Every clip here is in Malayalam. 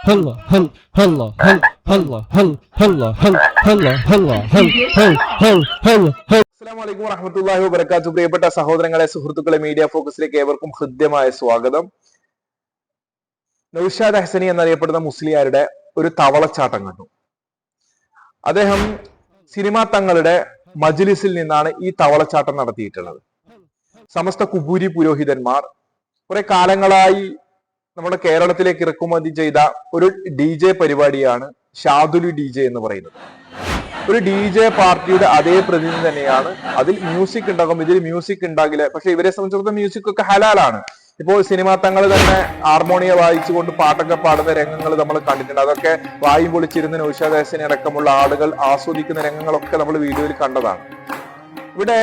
هلا هل هلا هل هلا هل هلا هل هلا هلا هل هل هل هل هل അസ്സലാമലൈക്കും വറഹമത്തുള്ളാഹി വബർക്കാത്തു പ്രിയപ്പെട്ട സഹോദരങ്ങളെ സുഹൃത്തുക്കളെ മീഡിയ ഫോക്കസിലേക്ക് ഏവർക്കും ഹൃദ്യമായ സ്വാഗതം നൌഷാദ് ഹസനി എന്നറിയപ്പെടുന്ന മുസ്ലിയാരുടെ ഒരു തവളച്ചാട്ടം കണ്ടു അദ്ദേഹം സിനിമാ തങ്ങളുടെ മജ്ലിസിൽ നിന്നാണ് ഈ തവളച്ചാട്ടം നടത്തിയിട്ടുള്ളത് സമസ്ത കുബൂരി പുരോഹിതന്മാർ കുറെ കാലങ്ങളായി നമ്മുടെ കേരളത്തിലേക്ക് ഇറക്കുമതി ചെയ്ത ഒരു ഡി ജെ പരിപാടിയാണ് ഷാദുലി ഡി ജെ എന്ന് പറയുന്നത്. ഒരു ഡി ജെ പാർട്ടിയുടെ അതേ പ്രതിനിധി തന്നെയാണ്. അതിൽ മ്യൂസിക് ഉണ്ടാകും. ഇതിൽ മ്യൂസിക് ഉണ്ടാകില്ല. പക്ഷെ ഇവരെ സംബന്ധിച്ചിടത്തോളം മ്യൂസിക് ഒക്കെ ഹലാലാണ്. ഇപ്പോൾ സിനിമാ തങ്ങൾ തന്നെ ഹാർമോണിയ വായിച്ചുകൊണ്ട് പാട്ടൊക്കെ പാടുന്ന രംഗങ്ങൾ നമ്മൾ കണ്ടിട്ടുണ്ട്. അതൊക്കെ വായും പൊളിച്ചിരുന്ന നൗഷാദാസിനെ അടക്കമുള്ള ആളുകൾ ആസ്വദിക്കുന്ന രംഗങ്ങളൊക്കെ നമ്മൾ വീഡിയോയിൽ കണ്ടതാണ്. ഇവിടെ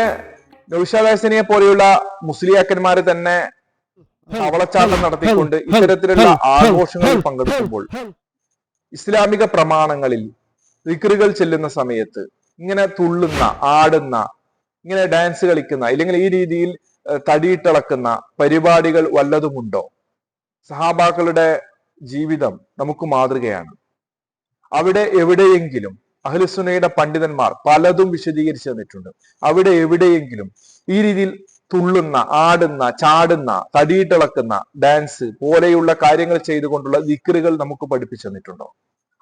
നൗഷാദാസിനെ പോലെയുള്ള മുസ്ലിയാക്കന്മാര് തന്നെ അവളച്ചാട്ടം നടത്തിക്കൊണ്ട് ഇത്തരത്തിലുള്ള ആഘോഷങ്ങളിൽ പങ്കെടുക്കുമ്പോൾ ഇസ്ലാമിക പ്രമാണങ്ങളിൽ വിക്രികൾ ചെല്ലുന്ന സമയത്ത് ഇങ്ങനെ തുള്ളുന്ന ആടുന്ന ഇങ്ങനെ ഡാൻസ് കളിക്കുന്ന അല്ലെങ്കിൽ ഈ രീതിയിൽ തടിയിട്ടിളക്കുന്ന പരിപാടികൾ വല്ലതുമുണ്ടോ? സഹാബാക്കളുടെ ജീവിതം നമുക്ക് മാതൃകയാണ്. അവിടെ എവിടെയെങ്കിലും അഹ്ലുസുനയുടെ പണ്ഡിതന്മാർ പലതും വിശദീകരിച്ചു തന്നിട്ടുണ്ട്. അവിടെ എവിടെയെങ്കിലും ഈ രീതിയിൽ തുള്ളുന്ന ആടുന്ന ചാടുന്ന തടിയിട്ടിളക്കുന്ന ഡാൻസ് പോലെയുള്ള കാര്യങ്ങൾ ചെയ്തുകൊണ്ടുള്ള വിക്രികൾ നമുക്ക് പഠിപ്പിച്ചു തന്നിട്ടുണ്ടോ?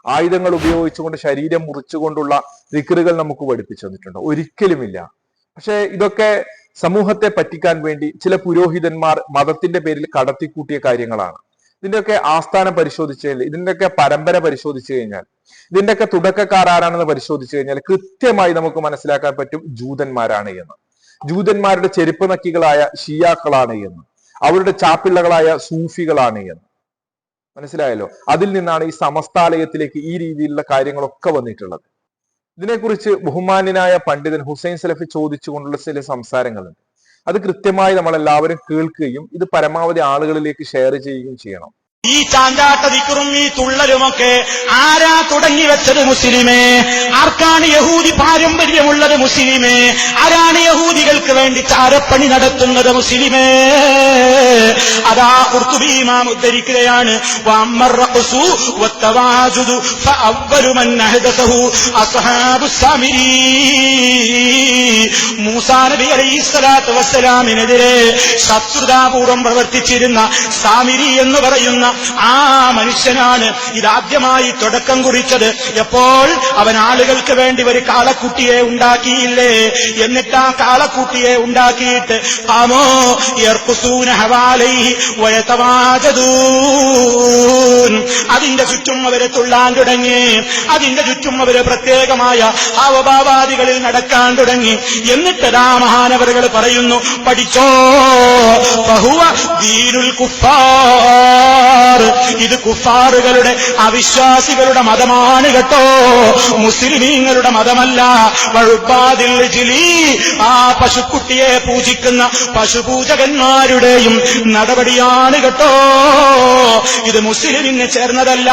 ആയുധങ്ങൾ ഉപയോഗിച്ചുകൊണ്ട് ശരീരം മുറിച്ചുകൊണ്ടുള്ള വിക്രികൾ നമുക്ക് പഠിപ്പിച്ചു തന്നിട്ടുണ്ടോ? ഒരിക്കലുമില്ല. പക്ഷേ ഇതൊക്കെ സമൂഹത്തെ പറ്റിക്കാൻ വേണ്ടി ചില പുരോഹിതന്മാർ മതത്തിന്റെ പേരിൽ കടത്തിക്കൂട്ടിയ കാര്യങ്ങളാണ്. ഇതിന്റെയൊക്കെ ആസ്ഥാനം പരിശോധിച്ചു കഴിഞ്ഞാൽ ഇതിന്റെയൊക്കെ പരമ്പര പരിശോധിച്ചു കഴിഞ്ഞാൽ ഇതിന്റെയൊക്കെ തുടക്കക്കാർ ആരാണെന്ന് പരിശോധിച്ചു കഴിഞ്ഞാൽ കൃത്യമായി നമുക്ക് മനസ്സിലാക്കാൻ പറ്റും ജൂതന്മാരാണ് എന്ന്. ജൂതന്മാരുടെ ചെരുപ്പ് നക്കികളായ ഷിയാക്കളാണ് എന്ന്. അവരുടെ ചാപ്പിള്ളകളായ സൂഫികളാണ് എന്ന്. മനസ്സിലായല്ലോ? അതിൽ നിന്നാണ് ഈ സമസ്താലയത്തിലേക്ക് ഈ രീതിയിലുള്ള കാര്യങ്ങളൊക്കെ വന്നിട്ടുള്ളത്. ഇതിനെക്കുറിച്ച് ബഹുമാന്യനായ പണ്ഡിതൻ ഹുസൈൻ സലഫി ചോദിച്ചുകൊണ്ടുള്ള ചില സംസാരങ്ങളുണ്ട്. അത് കൃത്യമായി നമ്മൾ എല്ലാവരും കേൾക്കുകയും ഇത് പരമാവധി ആളുകളിലേക്ക് ഷെയർ ചെയ്യുകയും ചെയ്യണം. ഈ ചാഞ്ചാട്ട ദിക്കറും ഈ തുള്ളലുമൊക്കെ ആരാ തുടങ്ങി വെച്ചത് മുസ്ലിമേ? ആർക്കാണ് യഹൂദി പാരമ്പര്യമുള്ളത് മുസ്ലിമേ? ആരാണ് യഹൂദികൾക്ക് വേണ്ടി ചാരപ്പണി നടത്തുന്നത് മുസ്ലിമേ? അതാ കുർത്തുബീമാം ഉദ്ധരിക്കുകയാണ് മൂസാനബി റഖ്സു സ്വലാത്തു വസ്സലാമിനെതിരെ ശത്രുതാപൂർവം പ്രവർത്തിച്ചിരുന്ന സാമിരി എന്ന് പറയുന്ന ആ മനുഷ്യനാണ് ഇതാദ്യമായി തുടക്കം കുറിച്ചത്. എപ്പോൾ അവൻ ആളുകൾക്ക് വേണ്ടി ഒരു കാളക്കുട്ടിയെ ഉണ്ടാക്കിയില്ലേ? എന്നിട്ട് ആ കാളക്കുട്ടിയെ ഉണ്ടാക്കിയിട്ട് ആമോ യർക്കുസൂന ഹവാലൈ വയതവാജദൂൻ അതിന്റെ ചുറ്റും അവരെ തുള്ളാൻ തുടങ്ങി. അതിന്റെ ചുറ്റും അവർ പ്രത്യേകമായ ഹാവഭാവാദികളിൽ നടക്കാൻ തുടങ്ങി. എന്നിട്ടതാ മഹാനവറുകൾ പറയുന്നു പഠിച്ചോ ബഹുവ ദീനുൽ കുഫാർ. ഇത് കുഫാറുകളുടെ അവിശ്വാസികളുടെ മതമാണ് കേട്ടോ. മുസ്ലിമീങ്ങളുടെ മതമല്ല. വഴുപ്പാതിൽ ജിലി ആ പശുക്കുട്ടിയെ പൂജിക്കുന്ന പശുപൂജകന്മാരുടെയും നടപടിയാണ് കേട്ടോ. ഇത് മുസ്ലിമിന് ചേർന്നതല്ല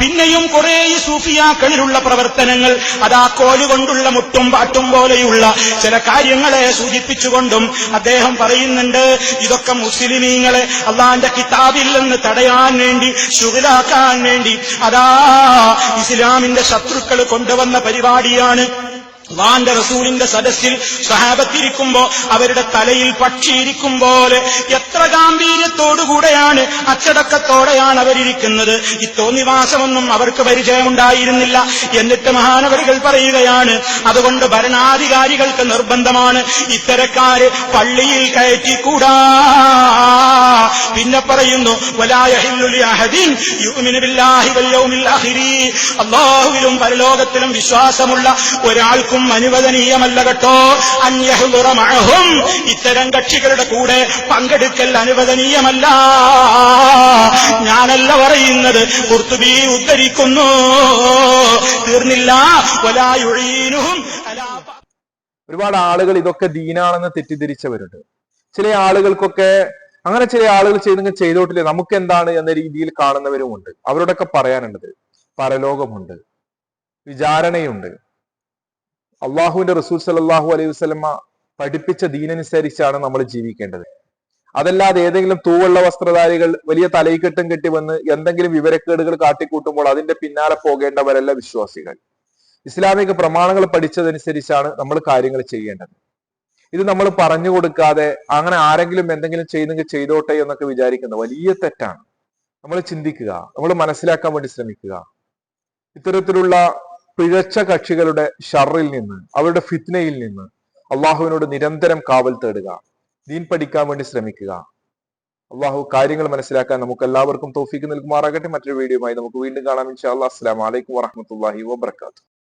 പിന്നെയും കുറെ സൂഫിയാക്കളിലുള്ള പ്രവർത്തനങ്ങൾ. അതാ കോലുകൊണ്ടുള്ള മുട്ടും പാട്ടും പോലെയുള്ള ചില കാര്യങ്ങളെ സൂചിപ്പിച്ചുകൊണ്ടും അദ്ദേഹം പറയുന്നുണ്ട് ഇതൊക്കെ മുസ്ലിമീങ്ങളെ അള്ളാന്റെ കിതാബിൽ നിന്ന് തടയാൻ വേണ്ടി ശുഗിലാക്കാൻ വേണ്ടി അതാ ഇസ്ലാമിന്റെ ശത്രുക്കൾ കൊണ്ടുവന്ന പരിപാടിയാണ്. അള്ളാന്റെ റസൂലിന്റെ സദസ്സിൽ സഹാബത്തിരിക്കുമ്പോ അവരുടെ തലയിൽ പക്ഷിയിരിക്കും പോലെ എത്ര ഗാംഭീര്യത്തോടുകൂടെയാണ് അച്ചടക്കത്തോടെയാണ് അവരിരിക്കുന്നത്. ഈ തോന്നിവാസമൊന്നും അവർക്ക് പരിചയമുണ്ടായിരുന്നില്ല. എന്നിട്ട് മഹാനവരുകൾ പറയുകയാണ് അതുകൊണ്ട് ഭരണാധികാരികൾക്ക് നിർബന്ധമാണ്. ഇത്തരക്കാര് പള്ളിയിൽ കയറ്റിക്കൂടാ. പിന്നെ പറയുന്നു അള്ളാഹുവിലും പരലോകത്തിലും വിശ്വാസമുള്ള ഒരാൾക്കും അനുവദനീയമല്ല കേട്ടോ. അന്യഹുറമഹും ഇത്തരം കക്ഷികളുടെ കൂടെ പങ്കെടുക്കൽ അനുവദനീയമല്ല. ഞാനല്ല പറയുന്നത് കുർത്തുബി ഉദ്ധരിക്കുന്നു. തീർന്നില്ല. ഒലായുഴീനും ഒരുപാട് ആളുകൾ ഇതൊക്കെ ദീനാണെന്ന് തെറ്റിദ്ധരിച്ചവരുണ്ട്. ചില ആളുകൾക്കൊക്കെ അങ്ങനെ ചില ആളുകൾ ചെയ്തെങ്കിൽ ചെയ്തോട്ടില്ല. നമുക്ക് എന്താണ് എന്ന രീതിയിൽ കാണുന്നവരുമുണ്ട്. അവരോടൊക്കെ പറയാനുള്ളത് പരലോകമുണ്ട്. വിചാരണയുണ്ട്. അള്ളാഹുവിന്റെ റസൂൽ സല്ലല്ലാഹു അലൈഹി വസല്ലമ പഠിപ്പിച്ച ദീനനുസരിച്ചാണ് നമ്മൾ ജീവിക്കേണ്ടത്. അതല്ലാതെ ഏതെങ്കിലും തൂവുള്ള വസ്ത്രധാരികൾ വലിയ തലയിക്കെട്ടും കെട്ടി വന്ന് എന്തെങ്കിലും വിവരക്കേടുകൾ കാട്ടിക്കൂട്ടുമ്പോൾ അതിന്റെ പിന്നാലെ പോകേണ്ടവരല്ല വിശ്വാസികൾ. ഇസ്ലാമിക പ്രമാണങ്ങൾ പഠിച്ചതനുസരിച്ചാണ് നമ്മൾ കാര്യങ്ങൾ ചെയ്യേണ്ടത്. ഇത് നമ്മൾ പറഞ്ഞു കൊടുക്കാതെ അങ്ങനെ ആരെങ്കിലും എന്തെങ്കിലും ചെയ്യുന്നെങ്കിൽ ചെയ്തോട്ടെ എന്നൊക്കെ വിചാരിക്കുന്ന വലിയ തെറ്റാണ്. നമ്മൾ ചിന്തിക്കുക നമ്മൾ മനസ്സിലാക്കാൻ വേണ്ടി ശ്രമിക്കുക. ഇത്തരത്തിലുള്ള പിഴച്ച കക്ഷികളുടെ ഷറിൽ നിന്ന് അവരുടെ ഫിത്നയിൽ നിന്ന് അള്ളാഹുവിനോട് നിരന്തരം കാവൽ തേടുക. ദീൻ പഠിക്കാൻ വേണ്ടി ശ്രമിക്കുക. അള്ളാഹു കാര്യങ്ങൾ മനസ്സിലാക്കാൻ നമുക്ക് എല്ലാവർക്കും തോഫിക്ക് നൽകുമാറാകട്ടെ. മറ്റൊരു വീഡിയോയുമായി നമുക്ക് വീണ്ടും കാണാം. ഇൻഷാ അല്ലാ അസ്സാം അലൈക്കും വാഹമത്തല്ലാഹി വബറകാതുഹു.